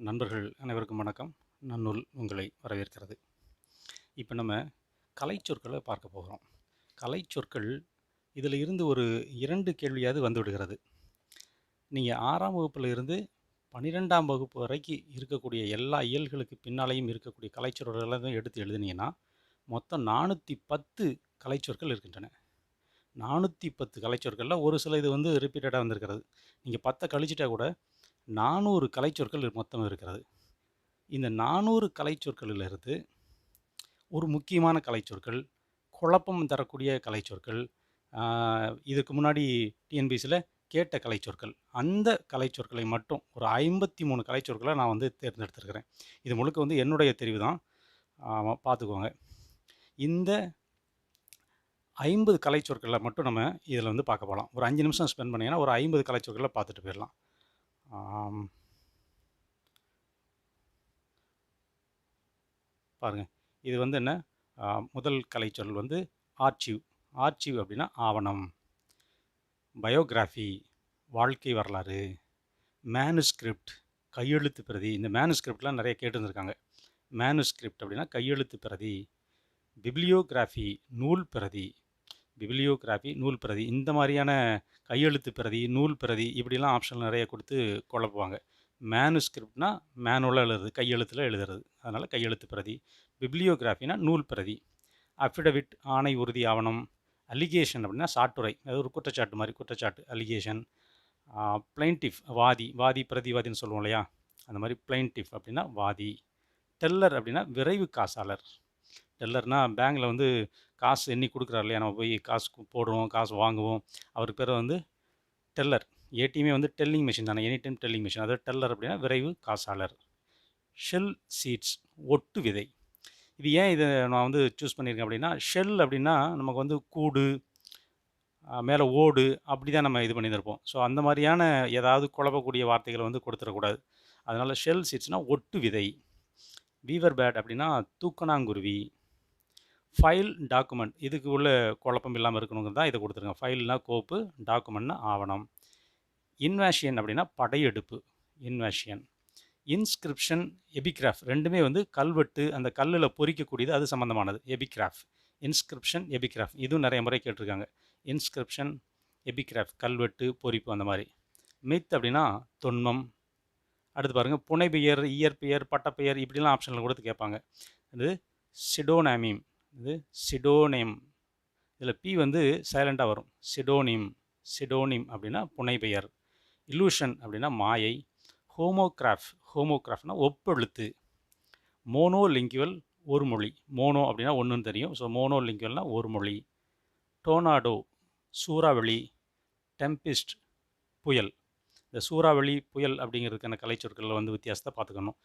நண்பர்கள் அனைவருக்கும் வணக்கம். நன்னூல் உங்களை வரவேற்கிறது. இப்போ நம்ம கலைச்சொற்களை பார்க்க போகிறோம். கலைச்சொற்கள் இதில் இருந்து ஒரு இரண்டு கேள்வியாவது வந்து விடுகிறது. நீங்கள் ஆறாம் வகுப்பில் இருந்து பன்னிரெண்டாம் வகுப்பு வரைக்கும் இருக்கக்கூடிய எல்லா இயல்களுக்கு பின்னாலேயும் இருக்கக்கூடிய கலைச்சொற்களை எடுத்து எழுதுனீங்கன்னா மொத்தம் நானூற்றி பத்து கலைச்சொற்கள் இருக்கின்றன. நானூற்றி பத்து கலைச்சொற்களில் ஒரு சில இது வந்து ரிப்பீட்டடாக வந்திருக்கிறது. நீங்கள் பத்தை கழிச்சிட்டா கூட நானூறு கலைச்சொற்கள் மொத்தம் இருக்கிறது. இந்த நானூறு கலைச்சொற்களிலிருந்து ஒரு முக்கியமான கலைச்சொற்கள் குழப்பம் தரக்கூடிய கலைச்சொற்கள் இதுக்கு முன்னாடி டிஎன்பிசியில் கேட்ட கலைச்சொற்கள் அந்த கலைச்சொற்களை மட்டும் ஒரு ஐம்பத்தி மூணு கலைச்சொற்களை நான் வந்து தேர்ந்தெடுத்திருக்கிறேன். இது முழுக்க வந்து என்னுடைய தெரிவு தான் பார்த்துக்கோங்க இந்த ஐம்பது கலைச்சொற்களை மட்டும் நம்ம இதில் வந்து பார்க்க போகலாம் ஒரு அஞ்சு நிமிஷம் ஸ்பெண்ட் பண்ணிங்கன்னா ஒரு ஐம்பது கலைச்சொற்களை பார்த்துட்டு போயிடலாம். பாருங்கள் பாருங்க இது வந்து என்ன? முதல் கலைச்சொல் வந்து ஆர்ச்சிவ். ஆர்ச்சிவ் அப்படின்னா ஆவணம். பயோகிராஃபி வாழ்க்கை வரலாறு மேனுஸ்கிரிப்ட் கையெழுத்து பிரதி. இந்த மேனுஸ்கிரிப்ட்லாம் நிறைய கேட்டுருந்துருக்காங்க. மேனுஸ்கிரிப்ட் அப்படின்னா கையெழுத்து பிரதி. பிப்ளியோகிராஃபி நூல் பிரதி. பிப்ளியோகிராஃபி நூல் பிரதி இந்த மாதிரியான கையெழுத்து பிரதி நூல் பிரதி இப்படிலாம் ஆப்ஷன் நிறைய கொடுத்து குழப்புவாங்க. மேனுஸ்கிரிப்ட்னா மேனுவலாக எழுதுறது கையெழுத்தில் எழுதுறது. அதனால் கையெழுத்து பிரதி பிப்ளியோகிராஃபினா நூல் பிரதி. அஃபிடவிட் ஆணை உறுதி ஆவணம் அலிகேஷன் அப்படின்னா சாட்டுரை. அது ஒரு குற்றச்சாட்டு மாதிரி குற்றச்சாட்டு அலிகேஷன் பிளைன்டிஃப் வாதி வாதி பிரதிவாதின்னு சொல்லுவோம் இல்லையா? அந்த மாதிரி பிளைன்டிஃப் அப்படின்னா வாதி. டெல்லர் அப்படின்னா விரைவு காசாளர் டெல்லர்னால் பேங்கில் வந்து காசு எண்ணி கொடுக்குறாரு இல்லையா? நம்ம போய் காசு போடுவோம் காசு வாங்குவோம். அவருக்கு பேர் வந்து டெல்லர். ஏடிஎம்மே வந்து டெல்லிங் மிஷின் தானே. Any time telling machine. அதாவது டெல்லர் அப்படின்னா விரைவு காசாளர். ஷெல் சீட்ஸ் ஒட்டு விதை. இது ஏன் இதை நான் வந்து சூஸ் பண்ணியிருக்கேன் அப்படின்னா ஷெல் அப்படின்னா நமக்கு வந்து கூடு மேலே ஓடு அப்படி தான் நம்ம இது பண்ணியிருப்போம் ஸோ அந்த மாதிரியான ஏதாவது குழப்பக்கூடிய வார்த்தைகளை வந்து கொடுத்துடக்கூடாது. அதனால் ஷெல் சீட்ஸ்னால் ஒட்டு விதை. வீவர் பேட் அப்படின்னா தூக்கணாங்குருவி. ஃபைல் டாக்குமெண்ட் இதுக்கு உள்ள குழப்பம் இல்லாமல் இருக்கணுங்கிறது தான் இதை கொடுத்துருங்க ஃபைல்னா கோப்பு டாக்குமெண்ட்னா ஆவணம். இன்வேஷியன் அப்படின்னா படையெடுப்பு. இன்வேஷியன் இன்ஸ்கிரிப்ஷன் எபிகிராஃப் ரெண்டுமே வந்து கல்வெட்டு அந்த கல்லில் பொறிக்கக்கூடியது அது சம்மந்தமானது எபிகிராஃப் இன்ஸ்கிரிப்ஷன் எபிகிராஃப் இதுவும் நிறைய முறை கேட்டிருக்காங்க. இன்ஸ்கிரிப்ஷன் எபிகிராஃப் கல்வெட்டு பொறிப்பு அந்த மாதிரி. மித் அப்படின்னா தொன்மம். அடுத்து பாருங்கள் புனைப்பெயர் இயற்பெயர் பட்டப்பெயர் இப்படிலாம் ஆப்ஷனில் கொடுத்து கேட்பாங்க. அது சிடோனாமிம் இது சிடோனேம். இதில் பி வந்து சைலண்டாக வரும். சிடோனிம் சிடோனிம் அப்படின்னா புனைபெயர். இல்லூஷன் அப்படின்னா மாயை. ஹோமோகிராஃப் ஹோமோகிராஃப்னா ஒப்பெழுத்து. மோனோ லிங்குவல் ஒரு மொழி. மோனோ அப்படின்னா ஒன்றுன்னு தெரியும். ஸோ மோனோ லிங்குவல்னா ஒரு மொழி. டோனாடோ சூறாவளி. டெம்பிஸ்ட் புயல். இந்த சூறாவளி புயல் அப்படிங்கிறதுக்கான கலைச்சொற்களில் வந்து வித்தியாசத்தை பார்த்துக்கணும்.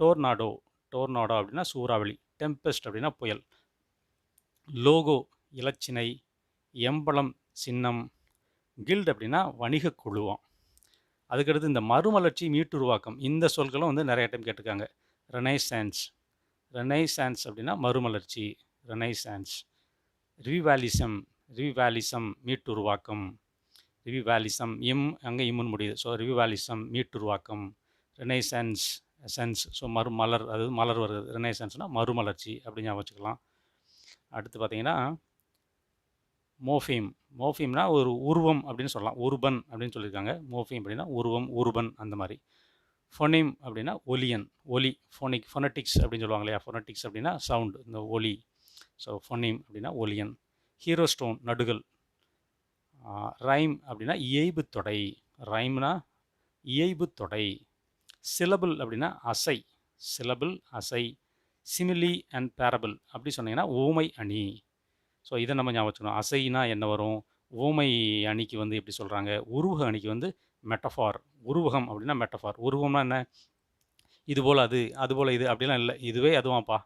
டோர்னாடோ டோர்னாடோ அப்படின்னா சூறாவளி. டெம்பெஸ்ட் அப்படின்னா புயல். லோகோ இலச்சினை எம்பளம் சின்னம் கில்ட் அப்படின்னா வணிக குழுவம். அதுக்கடுத்து இந்த மறுமலர்ச்சி மீட்டுருவாக்கம் இந்த சொற்களும் வந்து நிறைய டைம் கேட்டிருக்காங்க. ரெனைசான்ஸ். ரெனைசான்ஸ் அப்படின்னா மறுமலர்ச்சி ரெனைசான்ஸ். ரிவிவாலிசம் ரிவிவாலிசம் மீட்டுருவாக்கம். ரிவிவாலிசம் இம் அங்கே இம்முன்னு முடியுது. ஸோ ரிவிவாலிசம் மீட்டுருவாக்கம். ரெனைசான்ஸ் சென்ஸ் ஸோ மறு மலர் அது மலர் வருது. ரெனைசான்ஸ்னால் மறுமலர்ச்சி அப்படின்னு ஞாபகம் வச்சுக்கலாம். அடுத்து பார்த்தீங்கன்னா மோஃபீம். மோஃபீம்னா ஒரு உருவம் அப்படின்னு சொல்லலாம். உருபன் அப்படின்னு சொல்லியிருக்காங்க. மோஃபீம் அப்படின்னா உருவம் உருபன் அந்த மாதிரி. ஃபொனிம் அப்படின்னா ஒலியன். ஒலி ஃபோனிக் ஃபொனட்டிக்ஸ் அப்படின்னு சொல்லுவாங்க இல்லையா? ஃபொனட்டிக்ஸ் அப்படின்னா சவுண்ட் இந்த ஒலி. ஸோ ஃபொனிம் அப்படின்னா ஒலியன். ஹீரோ ஸ்டோன் நடுகள் ரைம் அப்படின்னா இயைபு தொடை. ரைம்னா இயைபு தொடை. சிலபிள் அப்படின்னா அசை. சிலபிள் அசை. சிமிலி அண்ட் பேரபிள் அப்படி சொன்னீங்கன்னா ஓமை அணி. ஸோ இதை நம்ம ஞாபகம் வச்சுக்கணும். அசைனா என்ன வரும்? ஓமை அணிக்கு வந்து எப்படி சொல்கிறாங்க உருவக அணிக்கு வந்து மெட்டஃபார் உருவகம் அப்படின்னா மெட்டஃபார் உருவம்னா என்ன? இது போல் அது அது போல் இது அப்படிலாம் இல்லை. இதுவே அதுவாப்பா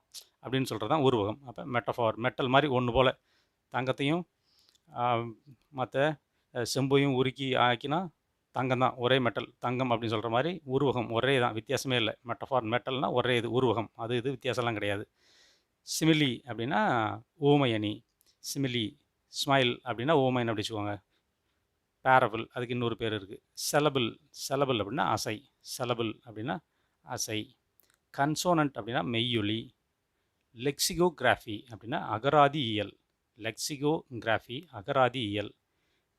அப்படின்னு சொல்கிறது தான் உருவகம். அப்போ மெட்டஃபார் மெட்டல் மாதிரி ஒன்று போல். தங்கத்தையும் மற்ற செம்பையும் உருக்கி ஆக்கினா தங்கம் தான் ஒரே மெட்டல் தங்கம் அப்படின்னு சொல்கிற மாதிரி உருவகம் ஒரே தான் வித்தியாசமே இல்லை. மெட்டஃபார் மெட்டல்னால் ஒரே இது உருவகம். அது இது வித்தியாசம்லாம் கிடையாது. சிமிலி அப்படின்னா ஊமை அணி. சிமிலி ஸ்மைல் அப்படின்னா ஓமைன்னு அப்படி வச்சுக்கோங்க. பேரபிள் அதுக்கு இன்னொரு பேர் இருக்குது செலபிள் செலபிள் அப்படின்னா அசை. செலபிள் அப்படின்னா அசை. கன்சோனன்ட் அப்படின்னா மெய்யொலி. லெக்சிகோகிராஃபி அப்படின்னா அகராதி இயல் லெக்சிகோகிராஃபி அகராதி இயல்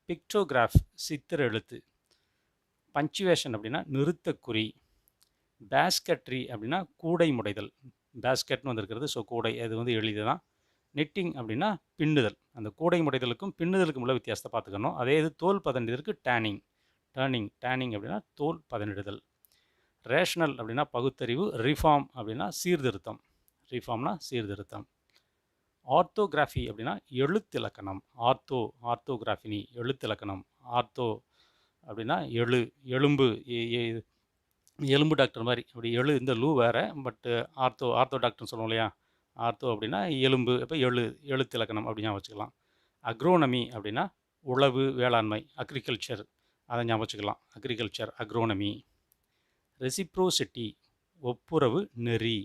பிக்டோகிராஃப் சித்திர எழுத்து. பஞ்சுவேஷன் அப்படின்னா நிறுத்தக்குறி பேஸ்கட்ரி அப்படின்னா கூடை முடைதல். பேஸ்கெட்னு வந்திருக்கிறது ஸோ கூடை அது வந்து எளிது தான் நெட்டிங் அப்படின்னா பின்னுதல். அந்த கூடை முடைதலுக்கும் பின்னுதலுக்கும் உள்ள வித்தியாசத்தை பார்த்துக்கணும். அதே இது தோல் பதனிடுதலுக்கு டேனிங் டேர்னிங் டேனிங் அப்படின்னா தோல் பதனிடுதல். ரேஷனல் அப்படின்னா பகுத்தறிவு ரிஃபார்ம் அப்படின்னா சீர்திருத்தம். ரிஃபார்ம்னா சீர்திருத்தம். ஆர்த்தோகிராஃபி அப்படின்னா எழுத்திலக்கணம். ஆர்த்தோ ஆர்த்தோகிராஃபினி எழுத்திலக்கணம். ஆர்த்தோ அப்படின்னா எழு எலும்பு எலும்பு டாக்டர் மாதிரி. அப்படி எழு இந்த லூ வேறு பட்டு ஆர்த்தோ ஆர்த்தோ டாக்டர்னு சொல்லுவோம் இல்லையா? ஆர்த்தோ அப்படின்னா எலும்பு இப்போ எழு எழுத்திலக்கணம் அப்படி ஞாபகம் வச்சுக்கலாம். அக்ரோனமி அப்படின்னா உழவு வேளாண்மை அக்ரிகல்ச்சர் அதை ஞாபகம் வச்சுக்கலாம். அக்ரிகல்ச்சர் அக்ரோனமி ரெசிப்ரோசிட்டி ஒப்புரவு நெறி.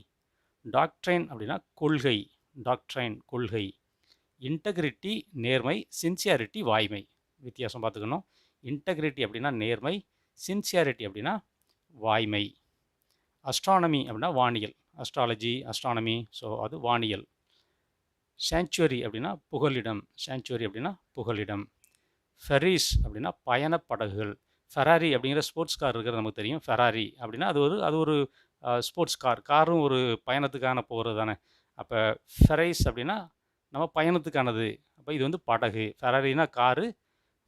டாக்ட்ரைன் அப்படின்னா கொள்கை டாக்ட்ரைன் கொள்கை. இன்டெகிரிட்டி நேர்மை சின்சியாரிட்டி வாய்மை. வித்தியாசம் பார்த்துக்கணும். இன்டெகிரிட்டி அப்படின்னா நேர்மை சின்சியாரிட்டி அப்படின்னா வாய்மை. அஸ்ட்ரானமி அப்படின்னா வானியல். அஸ்ட்ராலஜி அஸ்ட்ரானமி ஸோ அது வானியல். சாங்சுவரி அப்படின்னா புகலிடம். சாங்சுவரி அப்படின்னா புகலிடம். ஃபெரிஸ் அப்படின்னா பயணப் படகுகள் ஃபெராரி அப்படிங்கிற ஸ்போர்ட்ஸ் கார் இருக்கிறது நமக்கு தெரியும். ஃபெராரி அப்படின்னா அது ஒரு அது ஒரு ஸ்போர்ட்ஸ் கார் காரும் ஒரு பயணத்துக்கான போகிறது தானே. அப்போ ஃபெரைஸ் அப்படின்னா நம்ம பயணத்துக்கானது. அப்போ இது வந்து படகு. ஃபெராரினா காரு.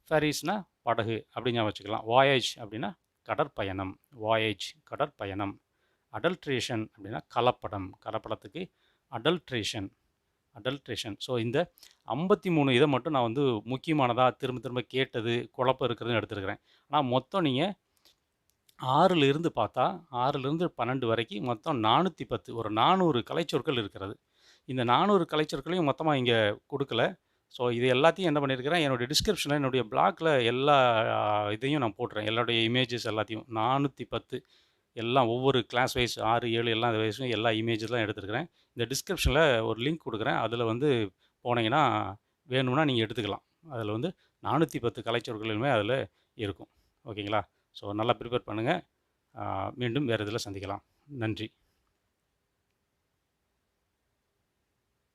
ஃபெரிஸ்னா படகு அப்படின்னு வச்சுக்கலாம். வாயேஜ் அப்படின்னா கடற்பயணம். வாயேஜ் கடற்பயணம். அடல்ட்ரேஷன் அப்படின்னா கலப்படம். கலப்படத்துக்கு அடல்ட்ரேஷன் அடல்ட்ரேஷன் ஸோ இந்த ஐம்பத்தி மூணு இதை மட்டும் நான் வந்து முக்கியமானதாக திரும்ப திரும்ப கேட்டது குழப்பம் இருக்கிறதுன்னு எடுத்துருக்கிறேன். ஆனால் மொத்தம் நீங்கள் ஆறிலிருந்து பார்த்தா ஆறுலேருந்து பன்னெண்டு வரைக்கும் மொத்தம் நானூற்றி பத்து ஒரு நானூறு கலைச்சொற்கள் இருக்கிறது. இந்த நானூறு கலைச்சொற்களையும் மொத்தமாக இங்கே கொடுக்கல. ஸோ இது எல்லாத்தையும் என்ன பண்ணியிருக்கிறேன் என்னுடைய டிஸ்கிரிப்ஷனில் என்னுடைய பிளாக்ல எல்லா இதையும் நான் போட்டுறேன். எல்லாருடைய இமேஜஸ் எல்லாத்தையும். நானூற்றி பத்து எல்லாம் ஒவ்வொரு கிளாஸ் வைஸ் ஆறு ஏழு எல்லா வயசுலையும் எல்லா இமேஜஸ்லாம் எடுத்துருக்கிறேன். இந்த டிஸ்கிரிப்ஷனில் ஒரு லிங்க் கொடுக்குறேன். அதில் வந்து போனீங்கன்னா வேணும்னா நீங்கள் எடுத்துக்கலாம். அதில் வந்து நானூற்றி பத்து கலைச்சொற்களுமே அதில் இருக்கும். ஓகேங்களா? ஸோ நல்லா ப்ரிப்பேர் பண்ணுங்கள் மீண்டும் வேறு இதில் சந்திக்கலாம். நன்றி.